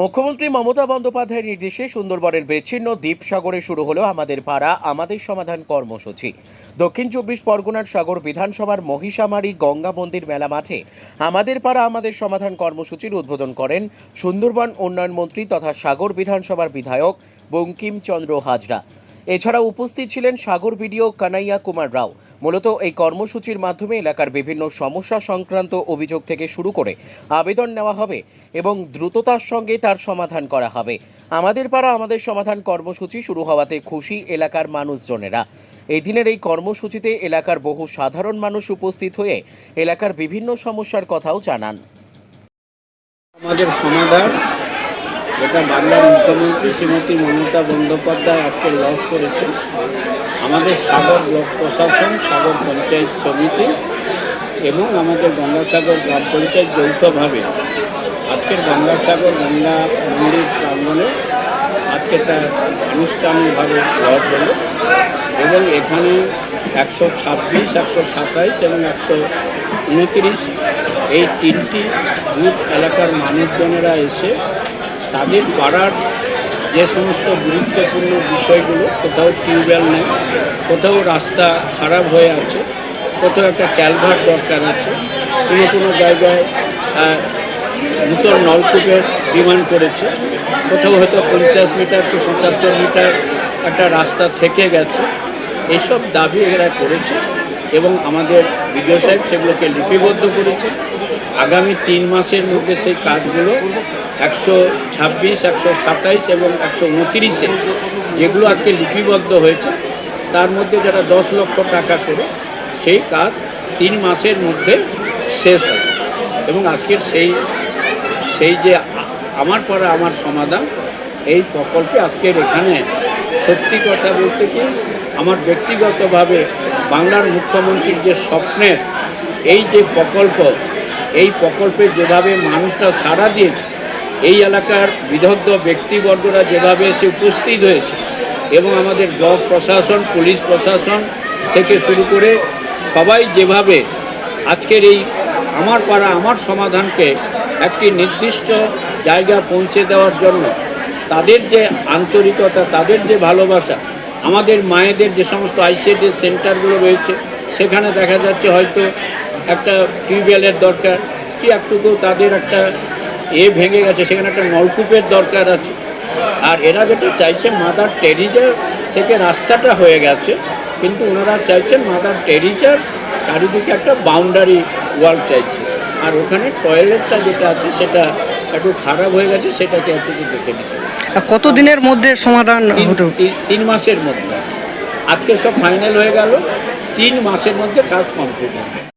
মুখ্যমন্ত্রী মমতা বন্দ্যোপাধ্যায়ের নির্দেশে সুন্দরবনের বিচ্ছিন্ন দ্বীপসাগরে শুরু হলো আমাদের পাড়া, আমাদের সমাধান কর্মসূচি। দক্ষিণ চব্বিশ পরগনার সাগর বিধানসভার মহিষামারী গঙ্গা মন্দির মেলা মাঠে আমাদের পাড়া, আমাদের সমাধান কর্মসূচির উদ্বোধন করেন সুন্দরবন উন্নয়ন মন্ত্রী তথা সাগর বিধানসভার বিধায়ক বঙ্কিমচন্দ্র হাজরা। এছাড়া উপস্থিত ছিলেন সাগর বিডিও কানাইয়া কুমার রাও। মূলত এই কর্মসূচির মাধ্যমে এলাকার বিভিন্ন সমস্যা সংক্রান্ত অভিযোগ থেকে শুরু করে আবেদন নেওয়া হবে এবং দ্রুততার সঙ্গে তার সমাধান করা হবে। আমাদের পাড়া আমাদের সমাধান কর্মসূচি শুরু হওয়াতে খুশি এলাকার মানুষজনেরা। এই দিনের এই কর্মসূচিতে এলাকার বহু সাধারণ মানুষ উপস্থিত হয়ে এলাকার বিভিন্ন সমস্যার কথাও জানান। আমাদের সমাধান যেটা বাংলার মুখ্যমন্ত্রী শ্রীমতী মমতা বন্দ্যোপাধ্যায় আজকে লঞ্চ করেছে আমাদের সাগর ব্লক প্রশাসন, সাগর পঞ্চায়েত সমিতি এবং আমাদের গঙ্গাসাগর গ্রাম পঞ্চায়েত যৌথভাবে আজকের গঙ্গাসাগর, গঙ্গা মন্দির প্রাঙ্গণে আজকে তার আনুষ্ঠানিকভাবে লঞ্চ হলো এবং এখানে একশো ছাব্বিশ, একশো সাতাইশ এবং একশো উনত্রিশ এই তিনটি বুথ এলাকার মানুষজনেরা এসে তাদের পাড়ার যে সমস্ত গুরুত্বপূর্ণ বিষয়গুলো, কোথাও টিউবওয়েল নেই, কোথাও রাস্তা খারাপ হয়ে আছে, কোথাও একটা ক্যালভার দরকার আছে, কোনো কোনো জায়গায় নূতন নলকূপের ডিমান্ড করেছে কোথাও হয়তো পঞ্চাশ মিটার কি পঁচাত্তর মিটার একটা রাস্তা থেকে গেছে এইসব দাবি এরা করেছে এবং আমাদের বিডিও সাহেব সেগুলোকে লিপিবদ্ধ করেছে। আগামী তিন মাসের মধ্যে সেই কাজগুলো একশো ছাব্বিশ, একশো সাতাইশ এবং একশো উনতিরিশে যেগুলো আজকে লিপিবদ্ধ হয়েছে, তার মধ্যে যারা দশ লক্ষ টাকা করে সেই কাজ তিন মাসের মধ্যে শেষ হবে। এবং আজকের সেই সেই যে আমার পরে আমার সমাধান, এই প্রকল্পে আজকের এখানে সত্যি কথা বলতে কি, আমার ব্যক্তিগতভাবে বাংলার মুখ্যমন্ত্রীর যে স্বপ্নের এই যে প্রকল্প, এই প্রকল্পে যেভাবে মানুষরা সাড়া দিয়েছে এই এলাকার বিদগ্ধ ব্যক্তিবর্গরা যেভাবে এসে উপস্থিত হয়েছে এবং আমাদের ব্লক প্রশাসন, পুলিশ প্রশাসন থেকে শুরু করে সবাই যেভাবে আজকের এই আমার পাড়া, আমার সমাধানকে একটি নির্দিষ্ট জায়গা পৌঁছে দেওয়ার জন্য তাদের যে আন্তরিকতা, তাদের যে ভালোবাসা, আমাদের মায়েদের যে সমস্ত আইসিডি সেন্টারগুলো রয়েছে, সেখানে দেখা যাচ্ছে হয়তো একটা টিউবওয়েলের দরকার, কি একটুকু তাদের একটা এ ভেঙে গেছে সেখানে একটা নলকূপের দরকার আছে। আর এরা যেটা চাইছে মাদার টেরিজার থেকে রাস্তাটা হয়ে গেছে কিন্তু ওনারা চাইছেন মাদার টেরিজার চারিদিকে একটা বাউন্ডারি ওয়াল চাইছে। আর ওখানে টয়লেটটা যেটা আছে সেটা একটু খারাপ হয়ে গেছে সেটাকে একটু দেখে নিতে কত দিনের মধ্যে সমাধান তিন মাসের মধ্যে। আজকে সব ফাইনাল হয়ে গেল তিন মাসের মধ্যে কাজ কমপ্লিট হবে।